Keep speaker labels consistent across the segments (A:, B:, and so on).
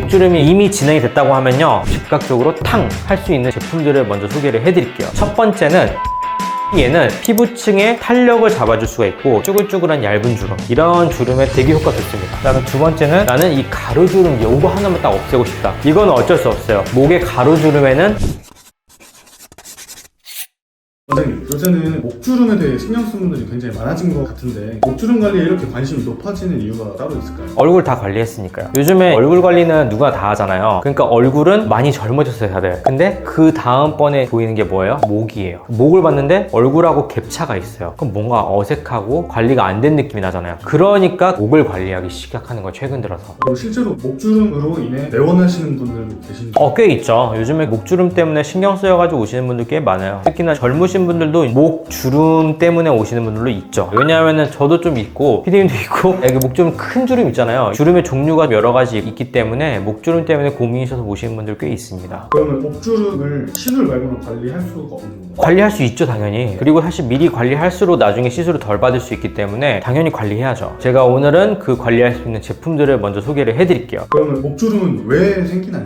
A: 목주름이 이미 진행이 됐다고 하면요 즉각적으로 탕 할 수 있는 제품들을 먼저 소개를 해드릴게요. 첫 번째는 얘는 피부층의 탄력을 잡아줄 수가 있고 쭈글쭈글한 얇은 주름. 이런 주름에 되게 효과 좋습니다. 그다음에 두 번째는 나는 이 가루주름 요거 하나만 딱 없애고 싶다. 이건 어쩔 수 없어요. 목의 가루주름에는
B: 선생님, 요새는 목주름에 대해 신경 쓰는 분들이 굉장히 많아진 것 같은데 목주름 관리에 이렇게 관심이 높아지는 이유가 따로 있을까요?
A: 얼굴 다 관리했으니까요. 요즘에 얼굴 관리는 누가 다 하잖아요. 그러니까 얼굴은 많이 젊어졌어요, 다들. 근데 그 다음번에 보이는 게 뭐예요? 목이에요. 목을 봤는데 얼굴하고 갭차가 있어요. 그럼 뭔가 어색하고 관리가 안 된 느낌이 나잖아요. 그러니까 목을 관리하기 시작하는 거예요, 최근 들어서.
B: 그리고 실제로 목주름으로 인해 내원하시는 분들도 계신데
A: 어, 꽤 있죠. 요즘에 목주름 때문에 신경 쓰여가지고 오시는 분들 꽤 많아요. 특히나 젊으신 분들도 목 주름 때문에 오시는 분들도 있죠. 왜냐하면 저도 좀 있고, 피디님도 있고, 여기 목주름 큰 주름 있잖아요. 주름의 종류가 여러 가지 있기 때문에 목주름 때문에 고민이셔서 오시는 분들 꽤 있습니다.
B: 그러면 목주름을 시술 말고는 관리할 수가 없는 건가요?
A: 관리할 수 있죠, 당연히. 그리고 사실 미리 관리할수록 나중에 시술을 덜 받을 수 있기 때문에 당연히 관리해야죠. 제가 오늘은 그 관리할 수 있는 제품들을 먼저 소개를 해드릴게요.
B: 그러면 목주름은 왜 생기나요?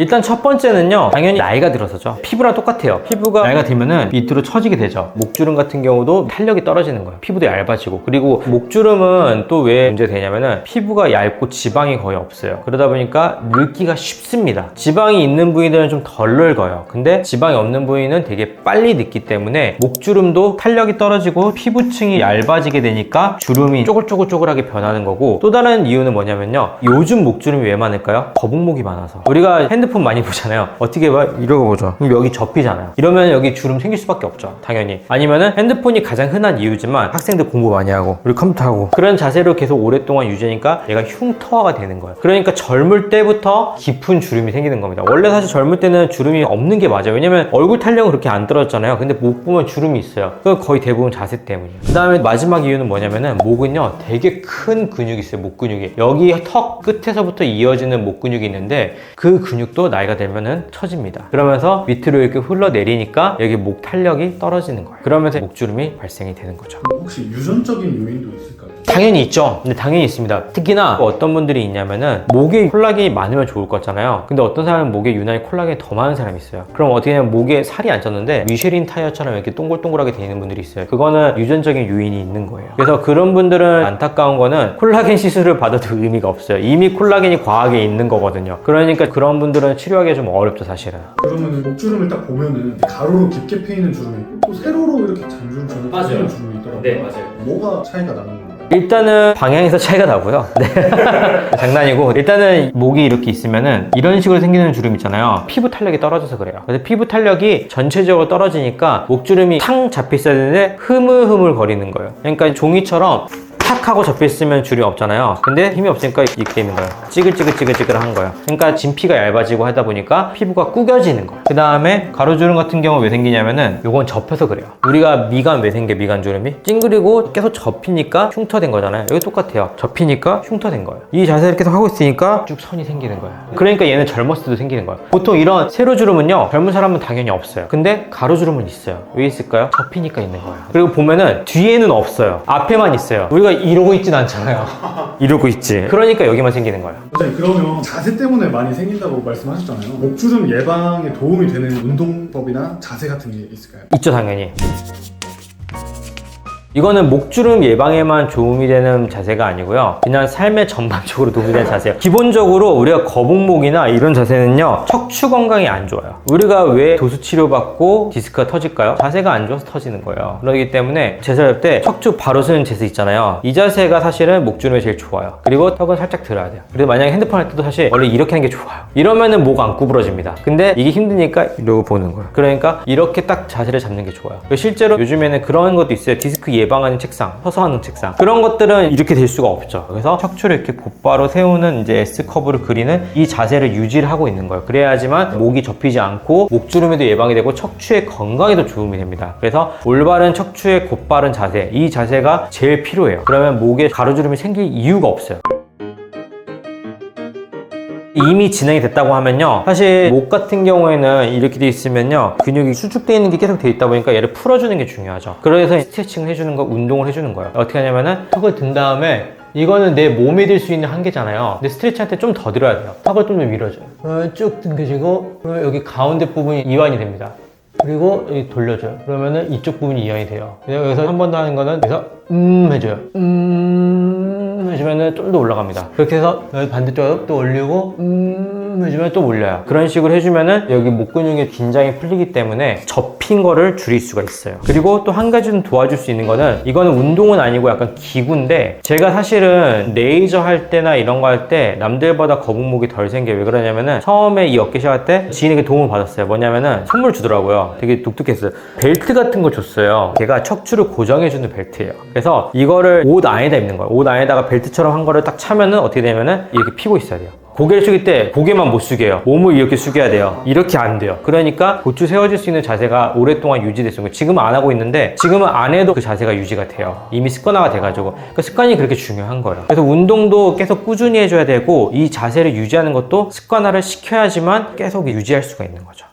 A: 일단 첫 번째는요 당연히 나이가 들어서죠. 피부랑 똑같아요. 피부가 나이가 들면은 밑으로 처지게 되죠. 목주름 같은 경우도 탄력이 떨어지는 거예요. 피부도 얇아지고. 그리고 목주름은 또 왜 문제되냐면은 피부가 얇고 지방이 거의 없어요. 그러다 보니까 늙기가 쉽습니다. 지방이 있는 부위들은 좀 덜 늙어요. 근데 지방이 없는 부위는 되게 빨리 늙기 때문에 목주름도 탄력이 떨어지고 피부층이 얇아지게 되니까 주름이 쪼글쪼글쪼글하게 변하는 거고 또 다른 이유는 뭐냐면요. 요즘 목주름이 왜 많을까요? 거북목이 많아서. 우리가 핸드 폰 많이 보잖아요. 어떻게 봐? 이러고 보죠. 그럼 여기 접히잖아요. 이러면 여기 주름 생길 수밖에 없죠 당연히. 아니면은 핸드폰이 가장 흔한 이유지만 학생들 공부 많이 하고 우리 컴퓨터 하고. 그런 자세로 계속 오랫동안 유지하니까 얘가 흉터화가 되는 거예요. 그러니까 젊을 때부터 깊은 주름이 생기는 겁니다. 원래 사실 젊을 때는 주름이 없는 게 맞아요. 왜냐면 얼굴 탄력은 그렇게 안 떨어졌잖아요. 근데 목 보면 주름이 있어요. 그건 거의 대부분 자세 때문이에요. 그 다음에 마지막 이유는 뭐냐면은 목은요 되게 큰 근육이 있어요 목 근육이. 여기 턱 끝에서부터 이어지는 목 근육이 있는데 그 근육도 나이가 들면은 처집니다. 그러면서 밑으로 이렇게 흘러내리니까 여기 목 탄력이 떨어지는 거예요. 그러면서 목주름이 발생이 되는 거죠.
B: 혹시 유전적인 요인도 있을까요?
A: 당연히 있죠. 근데 당연히 있습니다. 특히나 어떤 분들이 있냐면은 목에 콜라겐이 많으면 좋을 것 같잖아요. 근데 어떤 사람은 목에 유난히 콜라겐이 더 많은 사람이 있어요. 그럼 어떻게 하면 목에 살이 안 쪘는데 미쉐린 타이어처럼 이렇게 동글동글하게 돼 있는 분들이 있어요. 그거는 유전적인 요인이 있는 거예요. 그래서 그런 분들은 안타까운 거는 콜라겐 시술을 받아도 의미가 없어요. 이미 콜라겐이 과하게 있는 거거든요. 그러니까 그런 분들은 치료하기가 좀 어렵죠, 사실은.
B: 그러면 목주름을 딱 보면은 가로로 깊게 패이는 주름이 있고 또 세로로 이렇게 잔주름처럼
A: 맞아요.
B: 패이는 주름이 있더라고요.
A: 네, 맞아요.
B: 뭐가 차이가 나는?
A: 일단은 방향에서 차이가 나고요. 네. 장난이고 일단은 목이 이렇게 있으면은 이런 식으로 생기는 주름 있잖아요. 피부 탄력이 떨어져서 그래요. 그래서 피부 탄력이 전체적으로 떨어지니까 목주름이 탕 잡혀 있어야 되는데 흐물흐물 거리는 거예요. 그러니까 종이처럼 탁 하고 접혀 있으면 주름이 없잖아요. 근데 힘이 없으니까 이렇게 되는 거예요. 찌글찌글찌글찌글한 거예요. 그러니까 진피가 얇아지고 하다 보니까 피부가 구겨지는 거예요. 그 다음에 가로주름 같은 경우 왜 생기냐면은 요건 접혀서 그래요. 우리가 미간 왜 생겨 미간 주름이? 찡그리고 계속 접히니까 흉터된 거잖아요. 여기 똑같아요. 접히니까 흉터된 거예요. 이 자세를 계속 하고 있으니까 쭉 선이 생기는 거예요. 그러니까 얘는 젊었을 때도 생기는 거예요. 보통 이런 세로주름은요 젊은 사람은 당연히 없어요. 근데 가로주름은 있어요. 왜 있을까요? 접히니까 있는 거예요. 그리고 보면은 뒤에는 없어요. 앞에만 있어요. 우리가 이러고 있진 않잖아요. 이러고 있지. 그러니까 여기만 생기는 거예요.
B: 선생님 그러면 자세 때문에 많이 생긴다고 말씀하셨잖아요. 목주름 예방에 도움이 되는 운동법이나 자세 같은 게 있을까요?
A: 있죠 당연히 이거는 목주름 예방에만 도움이 되는 자세가 아니고요. 그냥 삶의 전반적으로 도움이 되는 자세예요 기본적으로 우리가 거북목이나 이런 자세는요 척추 건강이 안 좋아요. 우리가 왜 도수 치료받고 디스크가 터질까요? 자세가 안 좋아서 터지는 거예요. 그렇기 때문에 제자할 때 척추 바로 쓰는 자세 있잖아요. 이 자세가 사실은 목주름에 제일 좋아요. 그리고 턱은 살짝 들어야 돼요. 그리고 만약에 핸드폰 할 때도 사실 원래 이렇게 하는 게 좋아요. 이러면은 목 안 구부러집니다. 근데 이게 힘드니까 이러고 보는 거예요. 그러니까 이렇게 딱 자세를 잡는 게 좋아요. 실제로 요즘에는 그런 것도 있어요. 디스크 예방하는 책상 서서 하는 책상. 그런 것들은 이렇게 될 수가 없죠. 그래서 척추를 이렇게 곧바로 세우는 이제 S커브를 그리는 이 자세를 유지를 하고 있는 거예요. 그래야지만 목이 접히지 않고 목주름에도 예방이 되고 척추의 건강에도 도움이 됩니다. 그래서 올바른 척추의 곧바른 자세 이 자세가 제일 필요해요. 그러면 목에 가로주름이 생길 이유가 없어요 이미 진행이 됐다고 하면요 사실 목 같은 경우에는 이렇게 돼 있으면요 근육이 수축되어 있는 게 계속 돼 있다 보니까 얘를 풀어주는 게 중요하죠 그래서 스트레칭을 해주는 거 운동을 해주는 거예요 어떻게 하냐면은 턱을 든 다음에 이거는 내 몸에 들수 있는 한계잖아요. 근데 스트레치한테 좀 더 들어야 돼요. 턱을 좀 더 밀어줘요. 어, 쭉 당겨지고 그러면 여기 가운데 부분이 이완이 됩니다. 그리고 여기 돌려줘요. 그러면은 이쪽 부분이 이완이 돼요. 그래서 한 번 더 하는 거는 여기서 음 해줘요. 음 해주면은 좀 더 올라갑니다. 그렇게 해서 여기 반대쪽으로 또 올리고 음 해주면 또 올려요. 그런 식으로 해주면은 여기 목 근육의 긴장이 풀리기 때문에 접힌 거를 줄일 수가 있어요. 그리고 또 한 가지 좀 도와줄 수 있는 거는 이거는 운동은 아니고 약간 기구인데 제가 사실은 레이저 할 때나 이런 거 할 때 남들보다 거북목이 덜 생겨요. 왜 그러냐면은 처음에 이 어깨 시작할 때 지인에게 도움을 받았어요. 뭐냐면은 선물 주더라고요. 되게 독특했어요. 벨트 같은 거 줬어요. 걔가 척추를 고정해주는 벨트예요. 그래서 이거를 옷 안에다 입는 거예요. 옷 안에다가 벨트처럼 한 거를 딱 차면은 어떻게 되냐면은 이렇게 피고 있어야 돼요. 고개를 숙일 때 고개만 못 숙여요. 몸을 이렇게 숙여야 돼요. 이렇게 안 돼요. 그러니까 고추 세워질 수 있는 자세가 오랫동안 유지됐어요. 지금은 안 하고 있는데 지금은 안 해도 그 자세가 유지가 돼요. 이미 습관화가 돼가지고 그 습관이 그렇게 중요한 거예요. 그래서 운동도 계속 꾸준히 해줘야 되고 이 자세를 유지하는 것도 습관화를 시켜야지만 계속 유지할 수가 있는 거죠.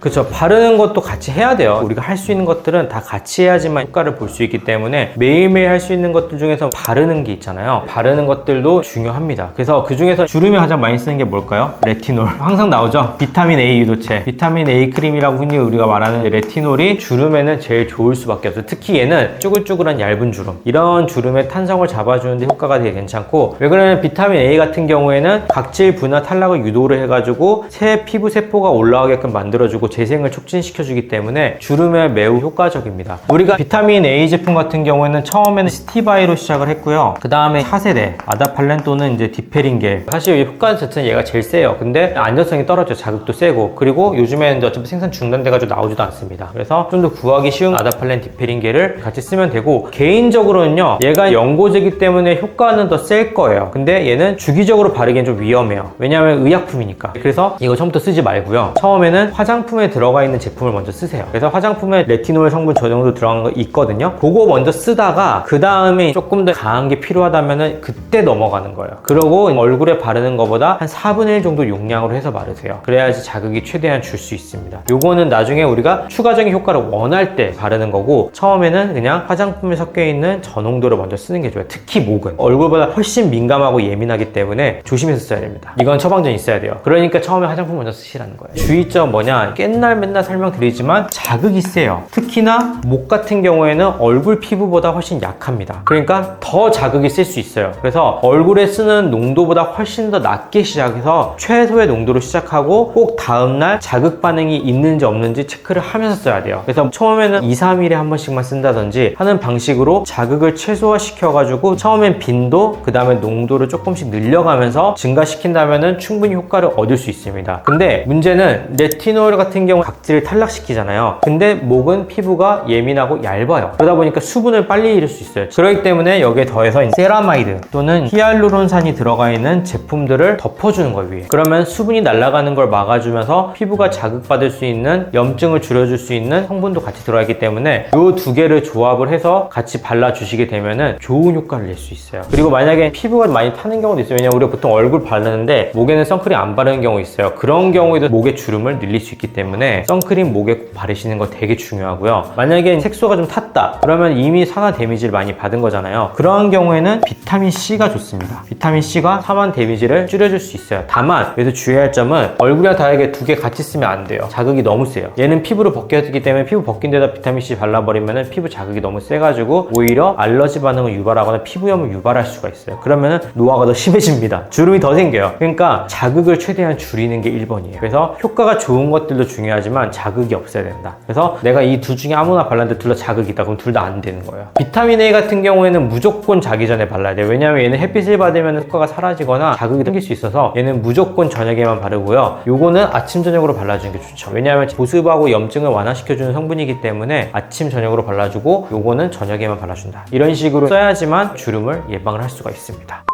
A: 그렇죠. 바르는 것도 같이 해야 돼요. 우리가 할 수 있는 것들은 다 같이 해야지만 효과를 볼 수 있기 때문에 매일매일 할 수 있는 것들 중에서 바르는 게 있잖아요. 바르는 것들도 중요합니다. 그래서 그 중에서 주름에 가장 많이 쓰는 게 뭘까요? 레티놀. 항상 나오죠. 비타민 A 유도체. 비타민 A 크림이라고 흔히 우리가 말하는 레티놀이 주름에는 제일 좋을 수밖에 없어요. 특히 얘는 쭈글쭈글한 얇은 주름. 이런 주름의 탄성을 잡아주는데 효과가 되게 괜찮고 왜 그러냐면 비타민 A 같은 경우에는 각질 분화 탈락을 유도를 해가지고 새 피부 세포가 올라가게끔 만들어주고 재생을 촉진시켜주기 때문에 주름에 매우 효과적입니다. 우리가 비타민 A 제품 같은 경우에는 처음에는 스티바이로 시작을 했고요. 그 다음에 4세대 아다팔렌 또는 이제 디페린겔 사실 이 효과 자체는 얘가 제일 세요. 근데 안전성이 떨어져 자극도 세고 그리고 요즘에는 어차피 생산 중단돼가지고 나오지도 않습니다. 그래서 좀 더 구하기 쉬운 아다팔렌 디페린겔을 같이 쓰면 되고 개인적으로는요 얘가 연고제이기 때문에 효과는 더 셀 거예요. 근데 얘는 주기적으로 바르기엔 좀 위험해요. 왜냐하면 의약품이니까. 그래서 이거 처음부터 쓰지 말고요. 처음에는 화장품 에 들어가 있는 제품을 먼저 쓰세요. 그래서 화장품에 레티놀 성분 저 정도 들어간 거 있거든요. 그거 먼저 쓰다가 그 다음에 조금 더 강한 게 필요하다면은 그때 넘어가는 거예요. 그러고 얼굴에 바르는 것보다 한 4분의 1 정도 용량으로 해서 바르세요. 그래야지 자극이 최대한 줄 수 있습니다. 요거는 나중에 우리가 추가적인 효과를 원할 때 바르는 거고 처음에는 그냥 화장품에 섞여 있는 저농도를 먼저 쓰는 게 좋아요. 특히 목은 얼굴보다 훨씬 민감하고 예민하기 때문에 조심해서 써야 됩니다. 이건 처방전이 있어야 돼요. 그러니까 처음에 화장품 먼저 쓰시라는 거예요. 주의점 뭐냐? 맨날 맨날 설명드리지만 자극이 세요. 특히나 목 같은 경우에는 얼굴 피부보다 훨씬 약합니다. 그러니까 더 자극이 셀 수 있어요. 그래서 얼굴에 쓰는 농도보다 훨씬 더 낮게 시작해서 최소의 농도로 시작하고 꼭 다음날 자극 반응이 있는지 없는지 체크를 하면서 써야 돼요. 그래서 처음에는 2, 3일에 한 번씩만 쓴다든지 하는 방식으로 자극을 최소화시켜가지고 처음엔 빈도, 그 다음에 농도를 조금씩 늘려가면서 증가시킨다면 충분히 효과를 얻을 수 있습니다. 근데 문제는 레티놀 같은 경우 각질을 탈락시키잖아요. 근데 목은 피부가 예민하고 얇아요. 그러다 보니까 수분을 빨리 잃을 수 있어요. 그렇기 때문에 여기에 더해서 세라마이드 또는 히알루론산이 들어가 있는 제품들을 덮어주는 거예요, 위에. 그러면 수분이 날아가는 걸 막아주면서 피부가 자극받을 수 있는 염증을 줄여줄 수 있는 성분도 같이 들어가 있기 때문에 이 두 개를 조합을 해서 같이 발라주시게 되면은 좋은 효과를 낼 수 있어요. 그리고 만약에 피부가 많이 타는 경우도 있어요. 왜냐면 우리가 보통 얼굴 바르는데 목에는 선크림 안 바르는 경우 있어요. 그런 경우에도 목의 주름을 늘릴 수 있기 때문에 선크림 목에 꼭 바르시는 거 되게 중요하고요. 만약에 색소가 좀 탔다. 그러면 이미 산화 데미지를 많이 받은 거잖아요. 그러한 경우에는 비타민 C가 좋습니다. 비타민 C가 산화 데미지를 줄여줄 수 있어요. 다만 여기서 주의할 점은 얼굴이랑 다르게 두 개 같이 쓰면 안 돼요. 자극이 너무 세요. 얘는 피부를 벗겨지기 때문에 피부 벗긴 데다 비타민 C 발라버리면 피부 자극이 너무 세가지고 오히려 알러지 반응을 유발하거나 피부염을 유발할 수가 있어요. 그러면 노화가 더 심해집니다. 주름이 더 생겨요. 그러니까 자극을 최대한 줄이는 게 1번이에요. 그래서 효과가 좋은 것들도 중요 하지만 자극이 없어야 된다. 그래서 내가 이 둘 중에 아무나 발랐는데 둘 다 자극이 있다. 그럼 둘 다 안 되는 거예요. 비타민 A 같은 경우에는 무조건 자기 전에 발라야 돼요. 왜냐하면 얘는 햇빛을 받으면 효과가 사라지거나 자극이 생길 수 있어서 얘는 무조건 저녁에만 바르고요. 요거는 아침 저녁으로 발라주는 게 좋죠. 왜냐하면 보습하고 염증을 완화시켜주는 성분이기 때문에 아침 저녁으로 발라주고 요거는 저녁에만 발라준다. 이런 식으로 써야지만 주름을 예방을 할 수가 있습니다.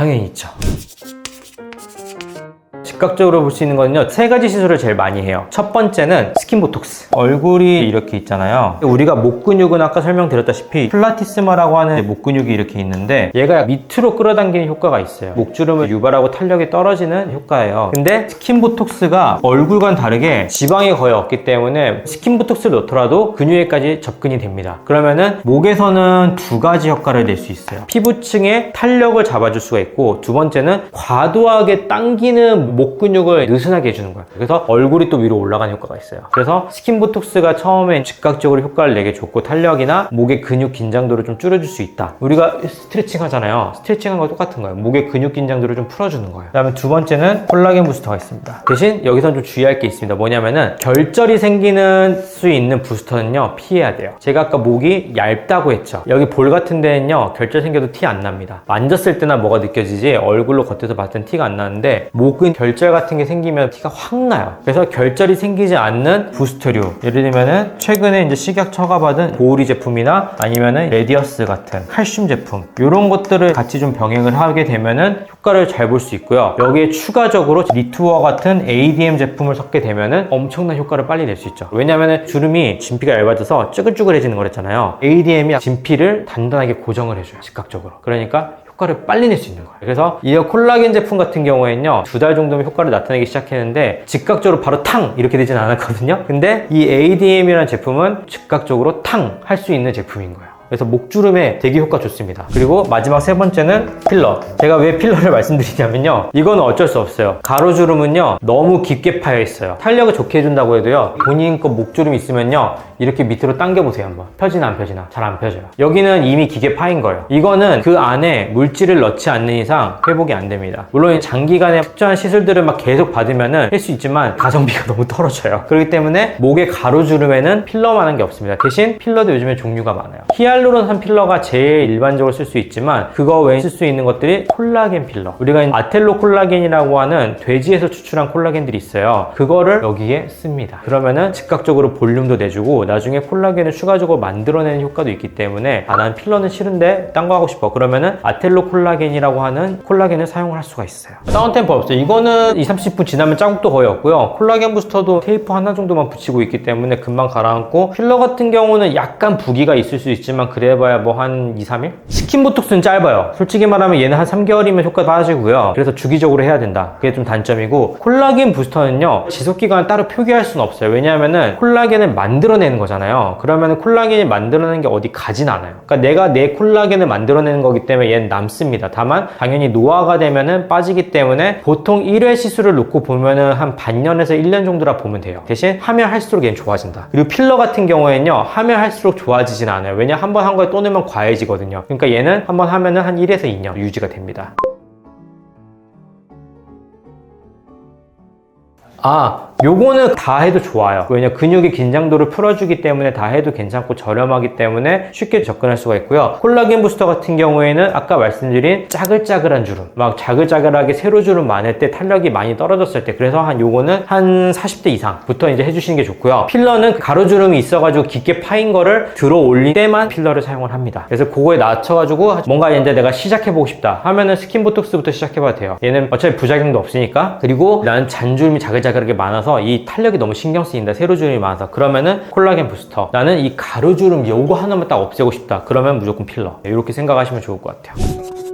A: 당연히 있죠. 즉각적으로 볼 수 있는 거는요 세 가지 시술을 제일 많이 해요. 첫 번째는 스킨 보톡스. 얼굴이 이렇게 있잖아요. 우리가 목 근육은 아까 설명드렸다시피 플라티스마라고 하는 목 근육이 이렇게 있는데 얘가 밑으로 끌어당기는 효과가 있어요. 목주름을 유발하고 탄력이 떨어지는 효과예요. 근데 스킨 보톡스가 얼굴과는 다르게 지방이 거의 없기 때문에 스킨 보톡스를 넣더라도 근육에까지 접근이 됩니다. 그러면은 목에서는 두 가지 효과를 낼 수 있어요. 피부층의 탄력을 잡아줄 수가 있고 두 번째는 과도하게 당기는 목 근육을 느슨하게 해주는 거예요 그래서 얼굴이 또 위로 올라가는 효과가 있어요. 그래서 스킨 보톡스가 처음에 즉각적으로 효과를 내게 좋고 탄력이나 목의 근육 긴장도를 좀 줄여줄 수 있다. 우리가 스트레칭 하잖아요. 스트레칭 한 거 똑같은 거예요. 목의 근육 긴장도를 좀 풀어주는 거예요. 그 다음에 두 번째는 콜라겐 부스터가 있습니다. 대신 여기선 좀 주의할 게 있습니다. 뭐냐면은 결절이 생기는 수 있는 부스터는요 피해야 돼요. 제가 아까 목이 얇다고 했죠. 여기 볼 같은 데는요 결절 생겨도 티 안 납니다. 만졌을 때나 뭐가 느껴지지? 얼굴로 겉에서 봤을 땐 티가 안 나는데 목은 결절 같은 게 생기면 티가 확 나요. 그래서 결절이 생기지 않는 부스터류. 예를 들면은 최근에 이제 식약 처가받은 보우리 제품이나 아니면은 레디어스 같은 칼슘 제품. 이런 것들을 같이 좀 병행을 하게 되면은 효과를 잘 볼 수 있고요. 여기에 추가적으로 리투어 같은 ADM 제품을 섞게 되면은 엄청난 효과를 빨리 낼 수 있죠. 왜냐면은 주름이 진피가 얇아져서 쭈글쭈글해지는 거랬잖아요. ADM이 진피를 단단하게 고정을 해줘요 즉각적으로. 그러니까 효과를 빨리 낼 수 있는 거예요. 그래서 이 콜라겐 제품 같은 경우에는요, 두 달 정도면 효과를 나타내기 시작했는데, 즉각적으로 바로 탕! 이렇게 되진 않았거든요. 근데 이 ADM이라는 제품은 즉각적으로 탕! 할 수 있는 제품인 거예요. 그래서 목주름에 되게 효과 좋습니다. 그리고 마지막 세 번째는 필러. 제가 왜 필러를 말씀드리냐면요. 이거는 어쩔 수 없어요. 가로주름은요, 너무 깊게 파여 있어요. 탄력을 좋게 해준다고 해도요, 본인 거 목주름 있으면요, 이렇게 밑으로 당겨보세요, 한번. 펴지나 안 펴지나? 잘 안 펴져요. 여기는 이미 기계 파인 거예요. 이거는 그 안에 물질을 넣지 않는 이상 회복이 안 됩니다. 물론 장기간의 특정한 시술들을 막 계속 받으면은 할 수 있지만 가성비가 너무 떨어져요. 그렇기 때문에 목의 가로주름에는 필러만 한 게 없습니다. 대신 필러도 요즘에 종류가 많아요. 히알 루론 산 필러가 제일 일반적으로 쓸 수 있지만 그거 외에 쓸 수 있는 것들이 콜라겐 필러. 우리가 아텔로 콜라겐이라고 하는 돼지에서 추출한 콜라겐들이 있어요. 그거를 여기에 씁니다. 그러면은 즉각적으로 볼륨도 내주고 나중에 콜라겐을 추가적으로 만들어내는 효과도 있기 때문에 아, 난 필러는 싫은데 딴 거 하고 싶어. 그러면은 아텔로 콜라겐이라고 하는 콜라겐을 사용을 할 수가 있어요. 다운템포 없어요. 이거는 2, 30분 지나면 자국도 거의 없고요. 콜라겐 부스터도 테이프 하나 정도만 붙이고 있기 때문에 금방 가라앉고 필러 같은 경우는 약간 부기가 있을 수 있지만 그래봐야 뭐 한 2, 3일? 스킨 보톡스는 짧아요. 솔직히 말하면 얘는 한 3개월이면 효과 빠지고요. 그래서 주기적으로 해야 된다. 그게 좀 단점이고 콜라겐 부스터는요. 지속 기간을 따로 표기할 수는 없어요. 왜냐하면은 콜라겐을 만들어내는 거잖아요. 그러면 콜라겐이 만들어내는 게 어디 가진 않아요. 그러니까 내가 내 콜라겐을 만들어내는 거기 때문에 얘는 남습니다. 다만 당연히 노화가 되면은 빠지기 때문에 보통 1회 시술을 놓고 보면은 한 반년에서 1년 정도라 보면 돼요. 대신 하면 할수록 얘는 좋아진다. 그리고 필러 같은 경우에는요. 하면 할수록 좋아지진 않아요. 왜냐 한번 한 거에 또 넣으면 과해지거든요. 그러니까 얘는 한 번 하면은 한 1에서 2년 유지가 됩니다. 아, 요거는 다 해도 좋아요. 왜냐 근육의 긴장도를 풀어주기 때문에 다 해도 괜찮고 저렴하기 때문에 쉽게 접근할 수가 있고요. 콜라겐 부스터 같은 경우에는 아까 말씀드린 짜글짜글한 주름, 막 자글자글하게 세로 주름 많을 때 탄력이 많이 떨어졌을 때 그래서 한 요거는 한 40대 이상부터 이제 해주시는 게 좋고요. 필러는 가로주름이 있어가지고 깊게 파인 거를 들어 올릴 때만 필러를 사용을 합니다. 그래서 그거에 낮춰가지고 뭔가 이제 내가 시작해보고 싶다 하면은 스킨 보톡스부터 시작해봐도 돼요. 얘는 어차피 부작용도 없으니까 그리고 난 잔주름이 자글자글 하게 많아서 이 탄력이 너무 신경 쓰인다. 세로주름이 많아서. 그러면은 콜라겐 부스터. 나는 이 가로주름 요거 하나만 딱 없애고 싶다. 그러면 무조건 필러. 이렇게 생각하시면 좋을 것 같아요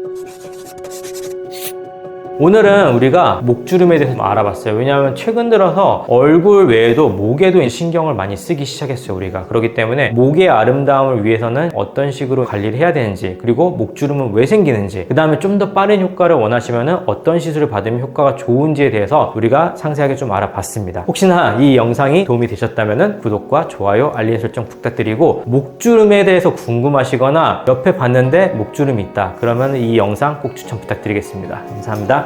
A: 오늘은 우리가 목주름에 대해서 좀 알아봤어요. 왜냐하면 최근 들어서 얼굴 외에도 목에도 신경을 많이 쓰기 시작했어요. 우리가. 그렇기 때문에 목의 아름다움을 위해서는 어떤 식으로 관리를 해야 되는지 그리고 목주름은 왜 생기는지 그 다음에 좀 더 빠른 효과를 원하시면 어떤 시술을 받으면 효과가 좋은지에 대해서 우리가 상세하게 좀 알아봤습니다. 혹시나 이 영상이 도움이 되셨다면 구독과 좋아요, 알림 설정 부탁드리고 목주름에 대해서 궁금하시거나 옆에 봤는데 목주름이 있다. 그러면 이 영상 꼭 추천 부탁드리겠습니다. 감사합니다.